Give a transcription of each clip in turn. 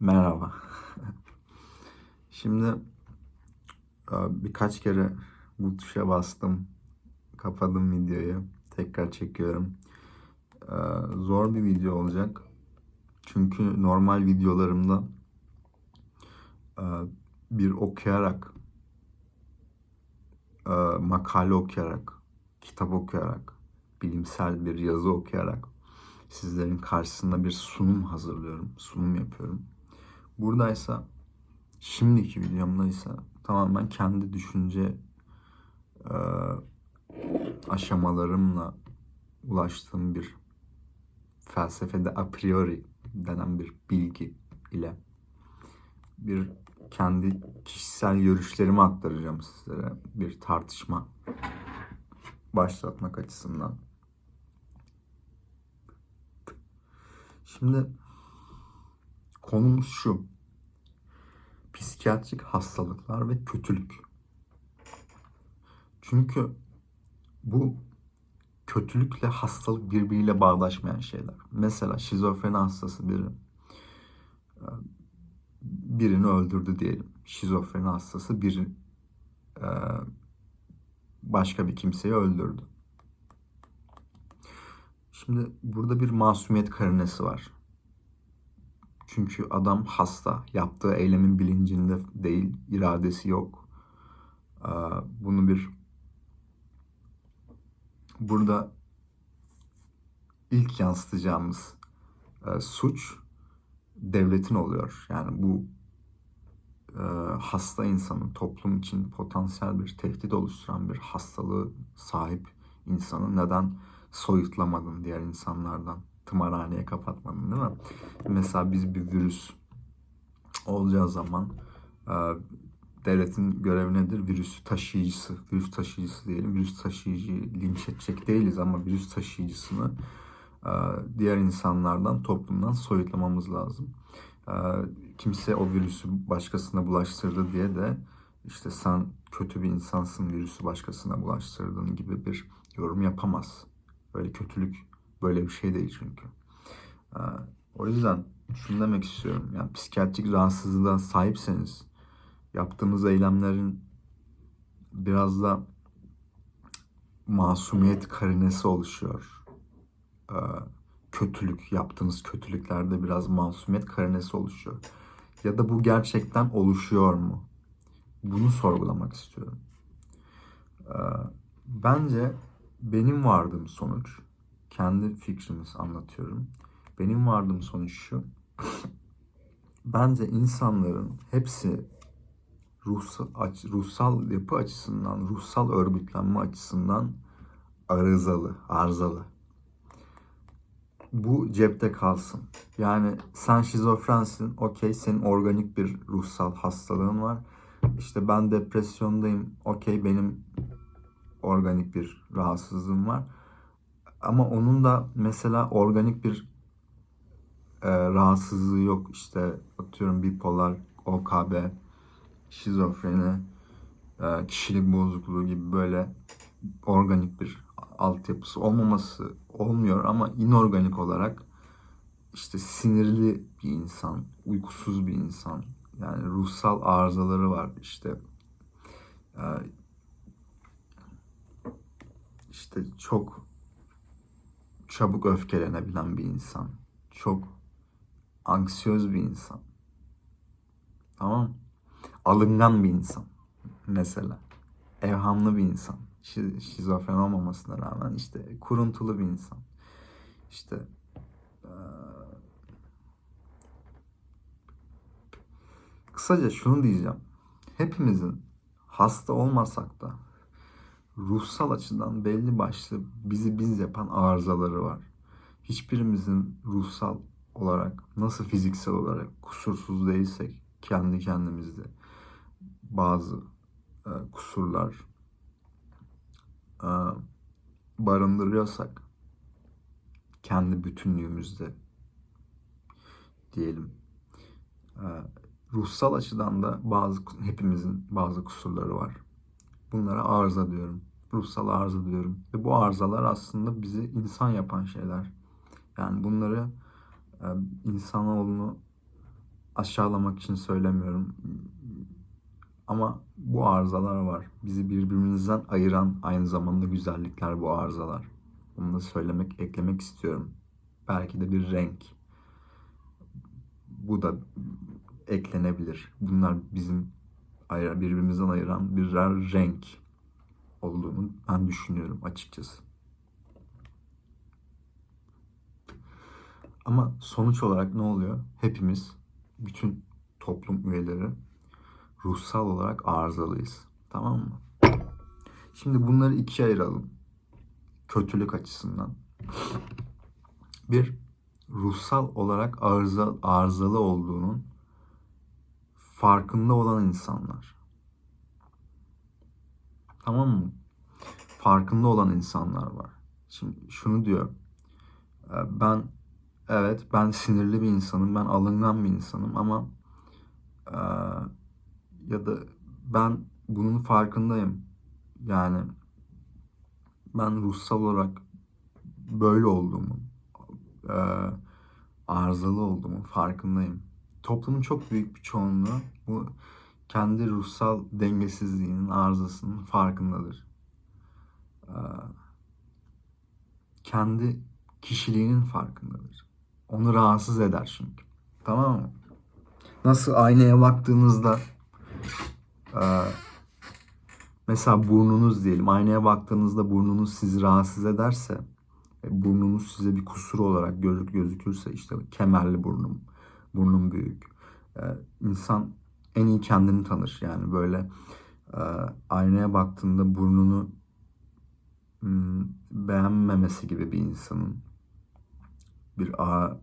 Merhaba. Şimdi e, birkaç kere bu tuşa bastım. Kapadım videoyu. Tekrar çekiyorum. E, Zor bir video olacak. Çünkü normal videolarımda e, bir okuyarak, makale okuyarak, kitap okuyarak, bilimsel bir yazı okuyarak sizlerin karşısında bir sunum hazırlıyorum, sunum yapıyorum. Buradaysa şimdiki videomda ise tamamen kendi düşünce e, aşamalarımla ulaştığım bir felsefede a priori denen bir bilgi ile bir kendi kişisel görüşlerimi aktaracağım sizlere bir tartışma başlatmak açısından. Şimdi konumuz şu. Psikiyatrik hastalıklar ve kötülük. Çünkü bu kötülükle hastalık birbiriyle bağdaşmayan şeyler. Mesela şizofreni hastası biri e, birini öldürdü diyelim. Şizofreni hastası biri e, başka bir kimseyi öldürdü. Şimdi burada bir masumiyet karinesi var. Çünkü adam hasta. Yaptığı eylemin bilincinde değil, iradesi yok. Ee, Bunu bir burada ilk yansıtacağımız e, suç devletin oluyor. Yani bu e, hasta insanın toplum için potansiyel bir tehdit oluşturan bir hastalığı sahip insanı neden soyutlamadın diğer insanlardan? Tımarhaneye kapatmadın değil mi? Mesela biz bir virüs olacağı zaman e, devletin görevi nedir? Virüs taşıyıcısı, virüs taşıyıcısı diyelim. Virüs taşıyıcıyı linç edecek değiliz ama virüs taşıyıcısını e, diğer insanlardan, toplumdan soyutlamamız lazım. E, kimse o virüsü başkasına bulaştırdı diye de işte sen kötü bir insansın virüsü başkasına bulaştırdığın gibi bir yorum yapamaz. Böyle kötülük böyle bir şey değil çünkü. Ee, o yüzden şunu demek istiyorum. Yani psikiyatrik rahatsızlığa sahipseniz yaptığınız eylemlerin biraz da masumiyet karinesi oluşuyor. Ee, kötülük, yaptığınız kötülüklerde biraz masumiyet karinesi oluşuyor. Ya da bu gerçekten oluşuyor mu? Bunu sorgulamak istiyorum. Ee, bence benim vardığım sonuç, kendi fikrimiz anlatıyorum. Benim vardığım sonuç şu. Bence insanların hepsi ruhsal, ruhsal yapı açısından, ruhsal örgütlenme açısından arızalı, arızalı. Bu cepte kalsın. Yani sen şizofrensin, okey senin organik bir ruhsal hastalığın var. İşte ben depresyondayım, okey benim organik bir rahatsızlığım var. Ama onun da mesela organik bir e, rahatsızlığı yok. İşte atıyorum bipolar, OKB, şizofreni, e, kişilik bozukluğu gibi böyle organik bir altyapısı olmaması olmuyor ama inorganik olarak işte sinirli bir insan, uykusuz bir insan, yani ruhsal arızaları var işte e, işte çok çabuk öfkelenebilen bir insan. Çok anksiyöz bir insan. Tamam Alıngan bir insan. Mesela. Evhamlı bir insan. Şi- Şizofren olmamasına rağmen işte kuruntulu bir insan. İşte eee, kısaca şunu diyeceğim. Hepimizin hasta olmasak da ruhsal açıdan belli başlı bizi biz yapan arızaları var. Hiçbirimizin ruhsal olarak nasıl fiziksel olarak kusursuz değilsek kendi kendimizde bazı e, kusurlar e, barındırıyorsak kendi bütünlüğümüzde diyelim e, ruhsal açıdan da bazı hepimizin bazı kusurları var. Bunlara arıza diyorum. Ruhsal arıza diyorum. Ve bu arızalar aslında bizi insan yapan şeyler. Yani bunları e, insanoğlunu aşağılamak için söylemiyorum. Ama bu arızalar var. Bizi birbirimizden ayıran aynı zamanda güzellikler bu arızalar. Bunu da söylemek, eklemek istiyorum. Belki de bir renk. Bu da eklenebilir. Bunlar bizim ayır, birbirimizden ayıran birer renk olduğunu ben düşünüyorum açıkçası. Ama sonuç olarak ne oluyor? Hepimiz, bütün toplum üyeleri ruhsal olarak arızalıyız. Tamam mı? Şimdi bunları ikiye ayıralım. Kötülük açısından. Bir, ruhsal olarak arıza, arızalı olduğunun farkında olan insanlar. Tamam mı? Farkında olan insanlar var. Şimdi şunu diyor. e, Ben evet ben sinirli bir insanım. Ben alıngan bir insanım ama e, ya da ben bunun farkındayım. Yani ben ruhsal olarak böyle olduğumu, e, arızalı olduğumu farkındayım. Toplumun çok büyük bir çoğunluğu bu kendi ruhsal dengesizliğinin, arızasının farkındadır. E, kendi kişiliğinin farkındadır. Onu rahatsız eder çünkü. Tamam mı? Nasıl aynaya baktığınızda ee, mesela burnunuz diyelim. Aynaya baktığınızda burnunuz sizi rahatsız ederse, e, burnunuz size bir kusur olarak gözük gözükürse işte kemerli burnum, burnum büyük. Ee, insan en iyi kendini tanır. Yani böyle e, aynaya baktığında burnunu hmm, beğenmemesi gibi bir insanın bir a,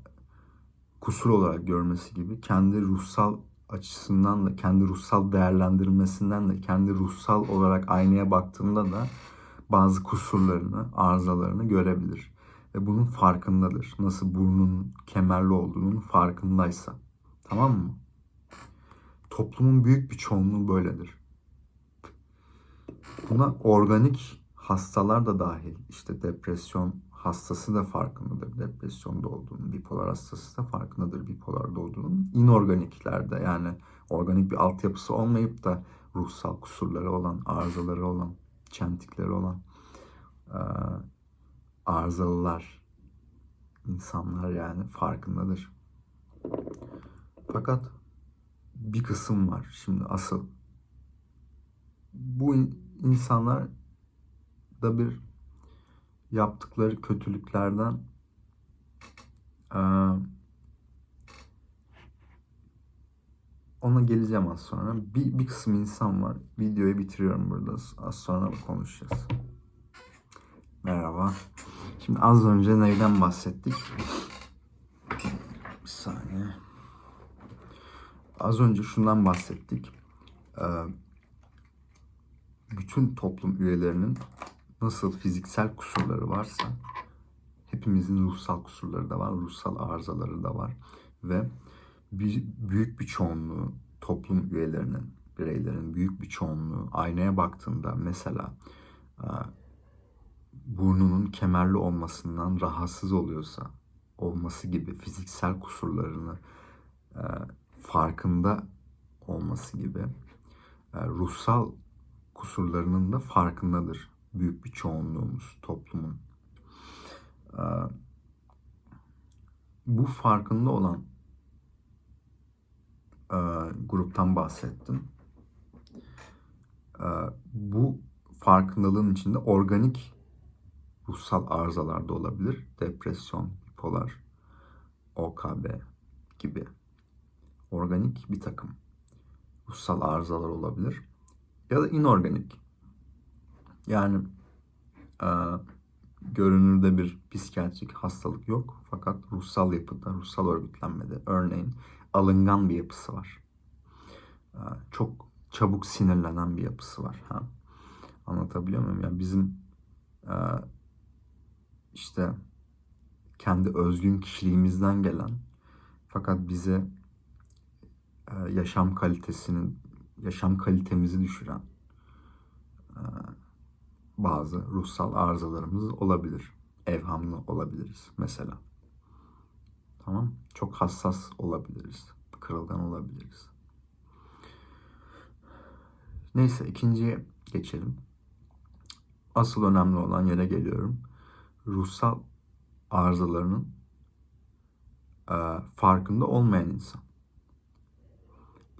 kusur olarak görmesi gibi kendi ruhsal açısından da kendi ruhsal değerlendirmesinden de kendi ruhsal olarak aynaya baktığında da bazı kusurlarını, arızalarını görebilir. Ve bunun farkındadır. Nasıl burnun kemerli olduğunun farkındaysa. Tamam mı? Toplumun büyük bir çoğunluğu böyledir. Buna organik hastalar da dahil. İşte depresyon hastası da farkındadır depresyonda olduğunu, bipolar hastası da farkındadır bipolarda olduğunu. İnorganiklerde yani organik bir altyapısı olmayıp da ruhsal kusurları olan, arızaları olan, çentikleri olan e, arızalılar, insanlar yani farkındadır. Fakat bir kısım var şimdi asıl. Bu insanlar da bir yaptıkları kötülüklerden ona geleceğim az sonra. Bir, bir kısım insan var. Videoyu bitiriyorum burada. Az sonra konuşacağız. Merhaba. Şimdi az önce neyden bahsettik? Bir saniye. Az önce şundan bahsettik. Ee, bütün toplum üyelerinin nasıl fiziksel kusurları varsa hepimizin ruhsal kusurları da var, ruhsal arızaları da var ve büyük bir çoğunluğu toplum üyelerinin, bireylerin büyük bir çoğunluğu aynaya baktığında mesela e, burnunun kemerli olmasından rahatsız oluyorsa olması gibi fiziksel kusurlarını e, farkında olması gibi e, ruhsal kusurlarının da farkındadır büyük bir çoğunluğumuz toplumun. Ee, bu farkında olan e, gruptan bahsettim. Bu farkındalığın içinde organik ruhsal arızalar da olabilir. Depresyon, bipolar, OKB gibi organik bir takım ruhsal arızalar olabilir. Ya da inorganik yani e, görünürde bir psikiyatrik hastalık yok. Fakat ruhsal yapıda, ruhsal örgütlenmede örneğin alıngan bir yapısı var. E, çok çabuk sinirlenen bir yapısı var. Ha? Anlatabiliyor muyum? Yani bizim e, işte kendi özgün kişiliğimizden gelen fakat bize yaşam kalitesinin yaşam kalitemizi düşüren e, bazı ruhsal arızalarımız olabilir. Evhamlı olabiliriz mesela. Tamam. Çok hassas olabiliriz. kırılgan olabiliriz. Neyse ikinciye geçelim. Asıl önemli olan yere geliyorum. Ruhsal arızalarının e, farkında olmayan insan.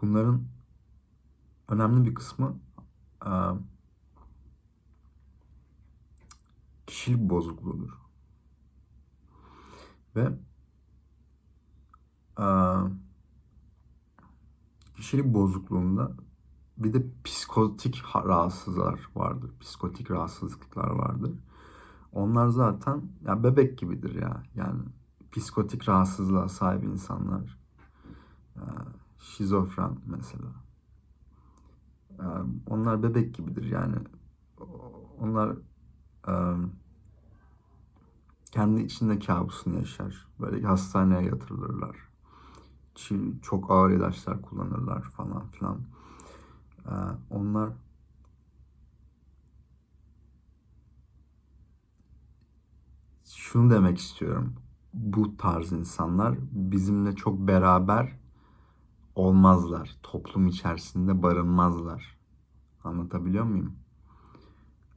Bunların önemli bir kısmı e, kişilik bozukluğudur. Ve e, kişilik bozukluğunda bir de psikotik rahatsızlar vardır. Psikotik rahatsızlıklar vardır. Onlar zaten ya bebek gibidir ya. Yani psikotik rahatsızlığa sahip insanlar. Şizofren mesela. E, onlar bebek gibidir yani. Onlar e, kendi içinde kabusunu yaşar. Böyle hastaneye yatırılırlar. Çok ağır ilaçlar kullanırlar falan filan. Ee, onlar şunu demek istiyorum. Bu tarz insanlar bizimle çok beraber olmazlar. Toplum içerisinde barınmazlar. Anlatabiliyor muyum?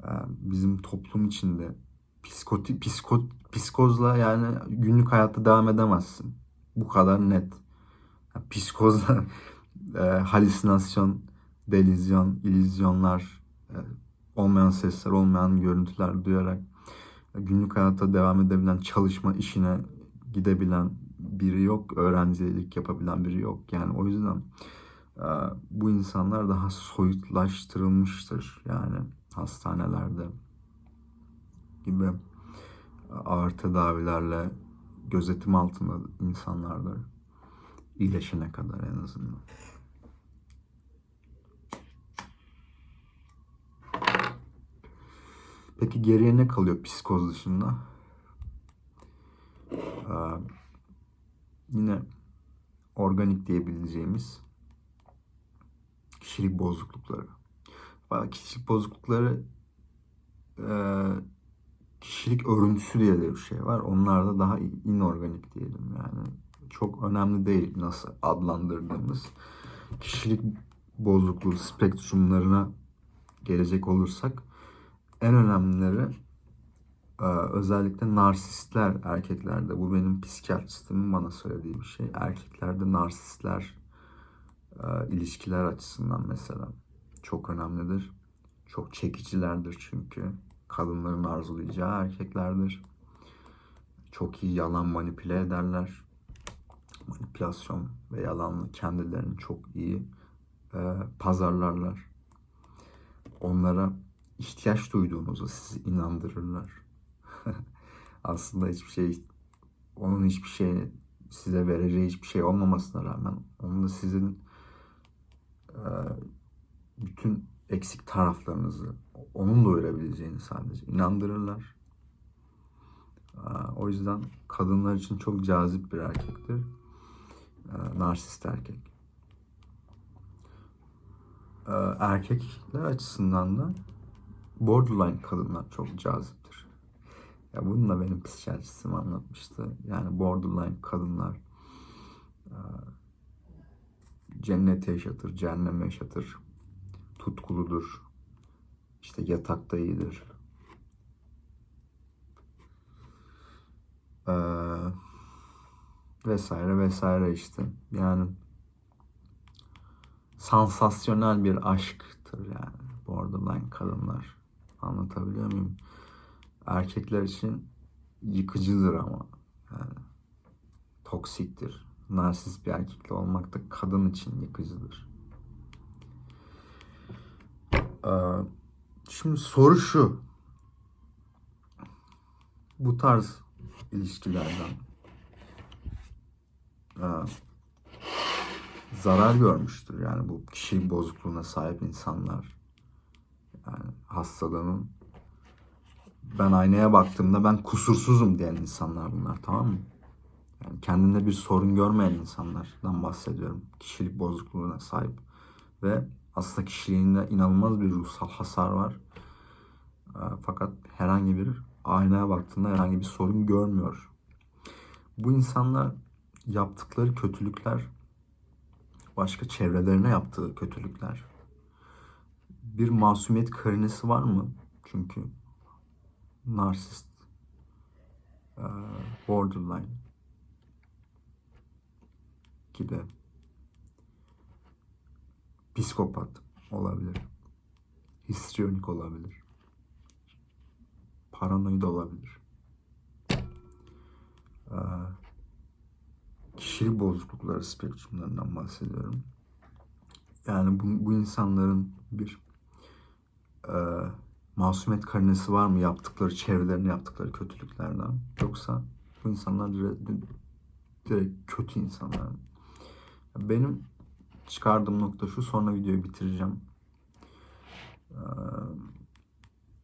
Ee, bizim toplum içinde psikoti, psiko, psikozla yani günlük hayatta devam edemezsin. Bu kadar net. Psikozla e, halüsinasyon, delizyon, illüzyonlar, e, olmayan sesler, olmayan görüntüler duyarak günlük hayatta devam edebilen, çalışma işine gidebilen biri yok. Öğrencilik yapabilen biri yok. Yani o yüzden e, bu insanlar daha soyutlaştırılmıştır. Yani hastanelerde gibi ağır tedavilerle gözetim altında insanlardır. iyileşene kadar en azından. Peki geriye ne kalıyor psikoz dışında? Ee, yine organik diyebileceğimiz kişilik bozuklukları. Kişilik bozuklukları e, kişilik örüntüsü diye de bir şey var. Onlar da daha inorganik diyelim yani. Çok önemli değil nasıl adlandırdığımız. Kişilik bozukluğu spektrumlarına gelecek olursak en önemlileri özellikle narsistler erkeklerde. Bu benim psikiyatristimin bana söylediği bir şey. Erkeklerde narsistler e, ilişkiler açısından mesela çok önemlidir. Çok çekicilerdir çünkü. Kadınların arzulayacağı erkeklerdir. Çok iyi yalan manipüle ederler. Manipülasyon ve yalanla kendilerini çok iyi e, pazarlarlar. Onlara ihtiyaç duyduğunuzu sizi inandırırlar. Aslında hiçbir şey, onun hiçbir şey size vereceği hiçbir şey olmamasına rağmen onun da sizin e, bütün eksik taraflarınızı onun doyurabileceğini sadece inandırırlar. E, o yüzden kadınlar için çok cazip bir erkektir. E, narsist erkek. Erkekler açısından da borderline kadınlar çok caziptir. Ya bunu da benim psikiyatristim anlatmıştı. Yani borderline kadınlar e, cennet yaşatır, cehennem yaşatır, tutkuludur, işte yatakta iyidir. Ee, vesaire vesaire işte. Yani sansasyonel bir aşktır yani borderline kadınlar. Anlatabiliyor muyum? Erkekler için yıkıcıdır ama. Yani toksiktir. Narsist bir erkekle olmak da kadın için yıkıcıdır. Ee, şimdi soru şu. Bu tarz ilişkilerden e, zarar görmüştür. Yani bu kişilik bozukluğuna sahip insanlar yani hastalığının ben aynaya baktığımda ben kusursuzum diyen insanlar bunlar tamam mı? Yani kendinde bir sorun görmeyen insanlardan bahsediyorum. Kişilik bozukluğuna sahip ve aslında kişiliğinde inanılmaz bir ruhsal hasar var. Ee, fakat herhangi bir aynaya baktığında herhangi bir sorun görmüyor. Bu insanlar yaptıkları kötülükler başka çevrelerine yaptığı kötülükler. Bir masumiyet karinesi var mı? Çünkü narsist, eee, borderline gibi psikopat olabilir. Histriyonik olabilir. Paranoid olabilir. Eee, kişilik bozuklukları spektrumlarından bahsediyorum. Yani bu, bu insanların bir eee masumiyet karinesi var mı yaptıkları çevrelerine yaptıkları kötülüklerden yoksa bu insanlar direkt, direkt kötü insanlar? Benim çıkardığım nokta şu sonra videoyu bitireceğim. Eee,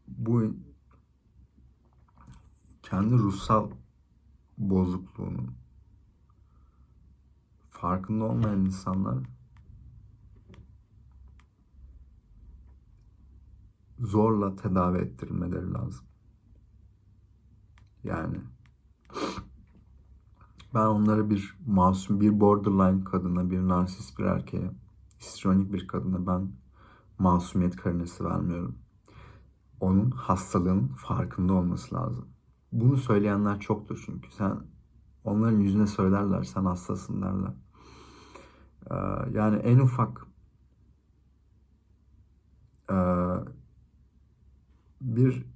bu kendi ruhsal bozukluğunun farkında olmayan insanlar zorla tedavi ettirilmeleri lazım. Yani ben onlara bir masum, bir borderline kadına, bir narsist bir erkeğe, histrionik bir kadına ben masumiyet karinesi vermiyorum. Onun hastalığın farkında olması lazım. Bunu söyleyenler çoktur çünkü. Sen onların yüzüne söylerler sen hastasın derler. Ee, yani en ufak e, bir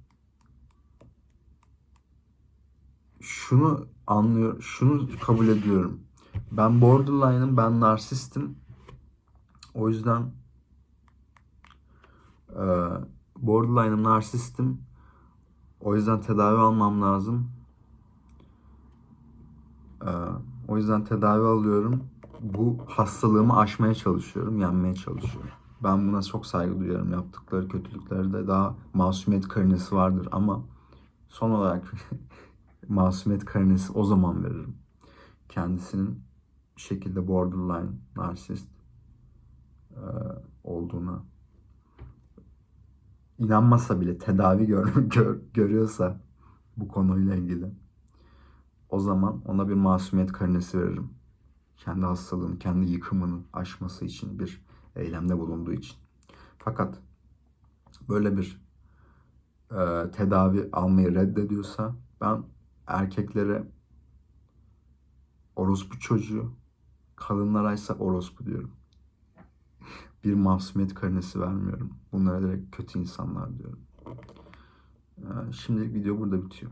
şunu anlıyor, şunu kabul ediyorum. Ben borderline'ım, ben narsistim. O yüzden e, borderline'ım, narsistim. O yüzden tedavi almam lazım. E, o yüzden tedavi alıyorum. Bu hastalığımı aşmaya çalışıyorum, yenmeye çalışıyorum. Ben buna çok saygı duyuyorum. Yaptıkları kötülüklerde daha masumiyet karinesi vardır ama son olarak masumiyet karinesi o zaman veririm. Kendisinin bir şekilde borderline, narsist e, olduğuna inanmasa bile tedavi gör, gör, görüyorsa bu konuyla ilgili o zaman ona bir masumiyet karinesi veririm. Kendi hastalığını, kendi yıkımını aşması için bir eylemde bulunduğu için. Fakat böyle bir e, tedavi almayı reddediyorsa ben erkeklere orospu çocuğu, kadınlara ise orospu diyorum. Bir masumiyet karinesi vermiyorum. Bunlara direkt kötü insanlar diyorum. E, şimdilik video burada bitiyor.